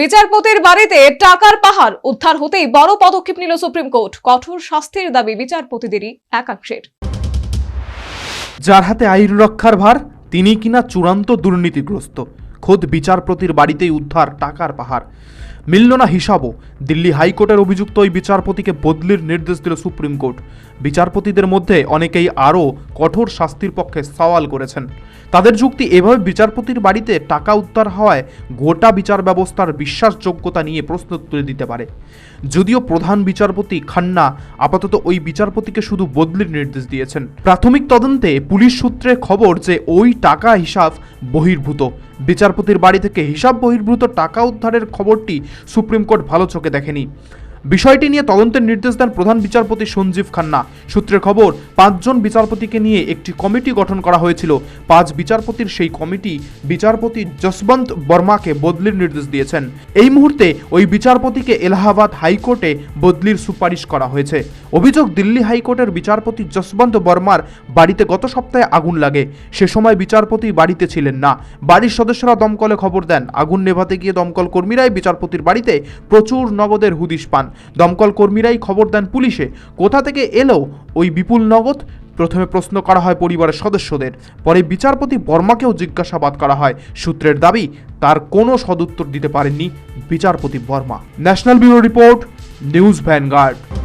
বিচারপতির বাড়িতে টাকার পাহাড় উদ্ধার হতেই বড় পদক্ষেপ নিল সুপ্রিম কোর্ট। কঠোর শাস্তির দাবি বিচারপতিদেরই একাংশের। যার হাতে আইন রক্ষার ভার, তিনি কিনা চূড়ান্ত দুর্নীতিগ্রস্ত। খোদ বিচারপতির বাড়িতেই উদ্ধার টাকার পাহাড়। মিলল না হিসাবও। দিল্লি হাইকোর্টের অভিযুক্ত ওই বিচারপতিকে বদলির নির্দেশ দিল সুপ্রিম কোর্ট। বিচারপতিদের মধ্যে অনেকেই আরও কঠোর শাস্তির পক্ষে সওয়াল করেছেন। তাদের যুক্তি এভাবে বিচারপতির বাড়িতে টাকা উদ্ধার হওয়ায় গোটা বিচার ব্যবস্থার বিশ্বাসযোগ্যতা নিয়ে প্রশ্ন তুলে দিতে পারে। যদিও প্রধান বিচারপতি খান্না আপাতত ওই বিচারপতিকে শুধু বদলির নির্দেশ দিয়েছেন। প্রাথমিক তদন্তে পুলিশ সূত্রে খবর যে ওই টাকা হিসাব বহির্ভূত। বিচারপতির বাড়ি থেকে হিসাব বহির্ভূত টাকা উদ্ধারের খবরটি সুপ্রিম কোর্ট ভালো চোখে দেখেনি। বিষয়টি নিয়ে তদন্তের নির্দেশ দেন প্রধান বিচারপতি সঞ্জীব খান্না। সূত্রের খবর, পাঁচজন বিচারপতিকে নিয়ে একটি কমিটি গঠন করা হয়েছিল। পাঁচ বিচারপতির সেই কমিটি বিচারপতি যশবন্ত বর্মাকে বদলির নির্দেশ দিয়েছেন। এই মুহূর্তে ওই বিচারপতিকে এলাহাবাদ হাইকোর্টে বদলির সুপারিশ করা হয়েছে। অভিযোগ, দিল্লি হাইকোর্টের বিচারপতি যশবন্ত বর্মার বাড়িতে গত সপ্তাহে আগুন লাগে। সে সময় বিচারপতি বাড়িতে ছিলেন না। বাড়ির সদস্যরা দমকলে খবর দেন, আগুন নেভাতে গিয়ে দমকল কর্মীরাই বিচারপতির বাড়িতে প্রচুর নগদের হুদিশ পান। দমকল কর্মীরাই খবর দেন পুলিশে। কোথা থেকে এলো ওই বিপুল নগদ? প্রথমে প্রশ্ন করা হয় পরিবারের সদস্যদের। পরে বিচারপতি বর্মাকেও জিজ্ঞাসাবাদ করা হয়। সূত্রের দাবি, তার কোনো সদুত্তর দিতে পারেননি বিচারপতি Verma. National bureau report, news vanguard.